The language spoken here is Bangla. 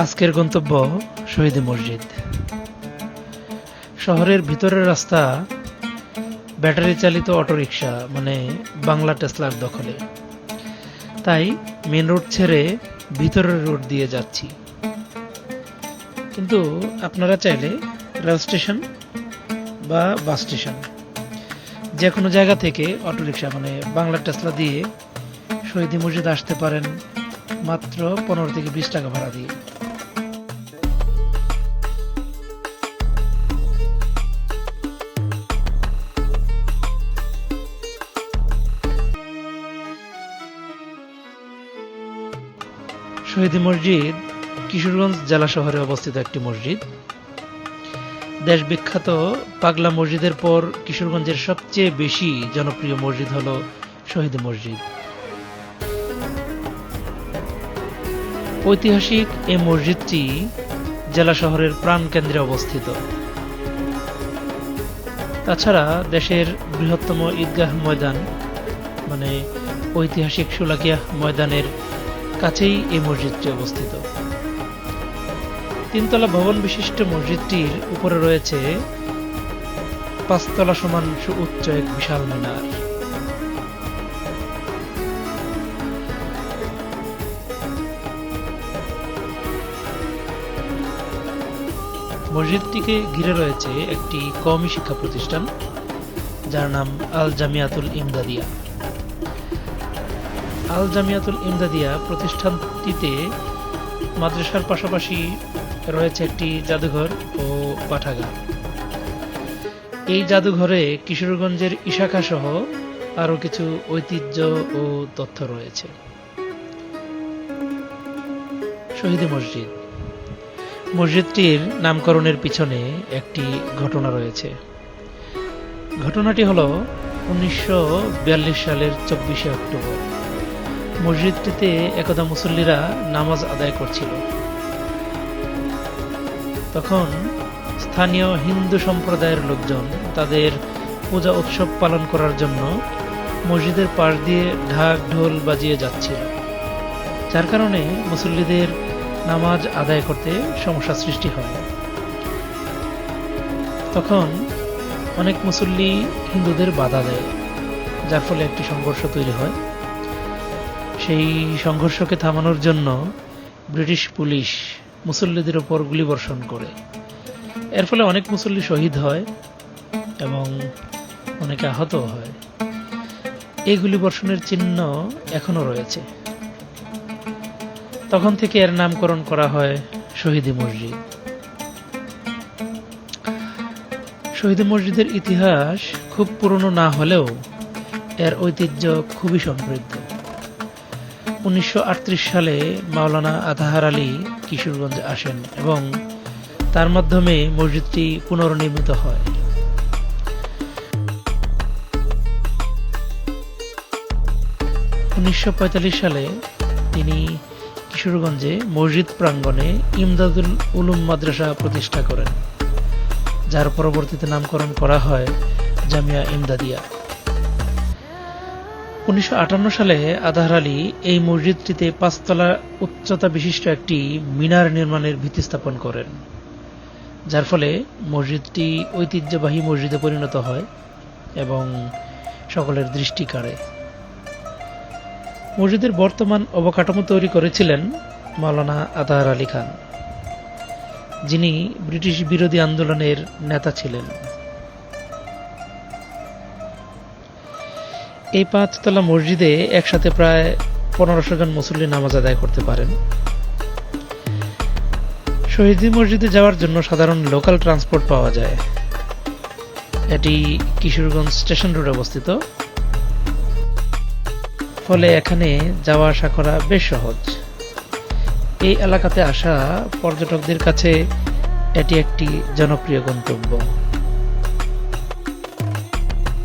আজকের গন্তব্য শহীদ মসজিদ। শহরের ভিতরের রাস্তা ব্যাটারি চালিত অটোরিকশা মানে বাংলা টেসলার দখলে। তাই মেন রোড ছেড়ে ভিতরের রোড দিয়ে যাচ্ছি। কিন্তু আপনারা চাইলে রেল স্টেশন বা বাস স্টেশন যে কোনো জায়গা থেকে অটোরিকশা মানে বাংলা টেসলা দিয়ে শহীদ মসজিদ আসতে পারেন মাত্র পনেরো থেকে বিশ টাকা ভাড়া দিয়ে। শহীদ মসজিদ কিশোরগঞ্জ জেলা শহরে অবস্থিত একটি মসজিদ। দেশ বিখ্যাত পাগলা মসজিদের পর কিশোরগঞ্জের সবচেয়ে বেশি জনপ্রিয় মসজিদ হল শহীদ মসজিদ। ঐতিহাসিক এই মসজিদটি জেলা শহরের প্রাণকেন্দ্রে অবস্থিত। তাছাড়া দেশের বৃহত্তম ঈদগাহ ময়দান মানে ঐতিহাসিক সুলাকিয়া ময়দানের কাছেই এই মসজিদটি অবস্থিত। তিনতলা ভবন বিশিষ্ট মসজিদটির উপরে রয়েছে পাঁচতলা সমান সুউচ্চ এক বিশাল মিনার। মসজিদটিকে ঘিরে রয়েছে একটি কওমি শিক্ষা প্রতিষ্ঠান, যার নাম আল জামিয়াতুল ইমদাদিয়া। আল জামিয়াতুল ইমদাদিয়া প্রতিষ্ঠানটিতে মাদ্রাসার পাশাপাশি রয়েছে একটি জাদুঘর ও পাঠাগার। এই জাদুঘরে কিশোরগঞ্জের ইশাখা সহ আরও কিছু ঐতিহ্য ও তথ্য রয়েছে। শহীদ মসজিদ। মসজিদটির নামকরণের পিছনে একটি ঘটনা রয়েছে। ঘটনাটি হল উনিশশো বিয়াল্লিশ সালের চব্বিশে অক্টোবর। মসজিদটিতে একদা মুসল্লিরা নামাজ আদায় করছিল। তখন স্থানীয় হিন্দু সম্প্রদায়ের লোকজন তাদের পূজা উৎসব পালন করার জন্য মসজিদের পাশ দিয়ে ঢাক ঢোল বাজিয়ে যাচ্ছিল। যার কারণে মুসল্লিদের নামাজ আদায় করতে সমস্যা সৃষ্টি হয়। তখন অনেক মুসল্লি হিন্দুদের বাধা দেয়, যার ফলে একটি সংঘর্ষ তৈরি হয়। সেই সংঘর্ষকে থামানোর জন্য ব্রিটিশ পুলিশ মুসল্লিদের ওপর গুলিবর্ষণ করে। এর ফলে অনেক মুসল্লি শহীদ হয় এবং অনেকে আহত হয়। এই গুলিবর্ষণের চিহ্ন এখনও রয়েছে। তখন থেকে এর নামকরণ করা হয় শহীদি মসজিদ। শহীদি মসজিদের ইতিহাস খুব পুরনো না হলেও এর ঐতিহ্য খুবই সমৃদ্ধ। উনিশশো আটত্রিশ সালে মাওলানা আতাহার আলী কিশোরগঞ্জ আসেন এবং তার মাধ্যমে মসজিদটি পুনর্নির্মিত হয়। উনিশশো পঁয়তাল্লিশ সালে তিনি কিশোরগঞ্জে মসজিদ প্রাঙ্গণে ইমদাদুল উলুম মাদ্রাসা প্রতিষ্ঠা করেন, যার পরবর্তীতে নামকরণ করা হয় জামিয়া ইমদাদিয়া। উনিশশো আটান্ন সালে আদাহার আলী এই মসজিদটিতে পাঁচতলা উচ্চতা বিশিষ্ট একটি মিনার নির্মাণের ভিত্তি স্থাপন করেন, যার ফলে মসজিদটি ঐতিহ্যবাহী মসজিদে পরিণত হয় এবং সকলের দৃষ্টি কাড়ে। মসজিদের বর্তমান অবকাঠামো তৈরি করেছিলেন মাওলানা আতাহার আলী খান, যিনি ব্রিটিশ বিরোধী আন্দোলনের নেতা ছিলেন। এই পাঁচতলা মসজিদে একসাথে প্রায় পনেরোশো জন মুসল্লি নামাজ আদায় করতে পারেন। শহীদি মসজিদে যাওয়ার জন্য সাধারণ লোকাল ট্রান্সপোর্ট পাওয়া যায়। এটি কিশোরগঞ্জ স্টেশন রোড অবস্থিত। ফলে এখানে যাওয়া আসা করা বেশ সহজ। এই এলাকাতে আসা পর্যটকদের কাছে এটি একটি জনপ্রিয় গন্তব্য।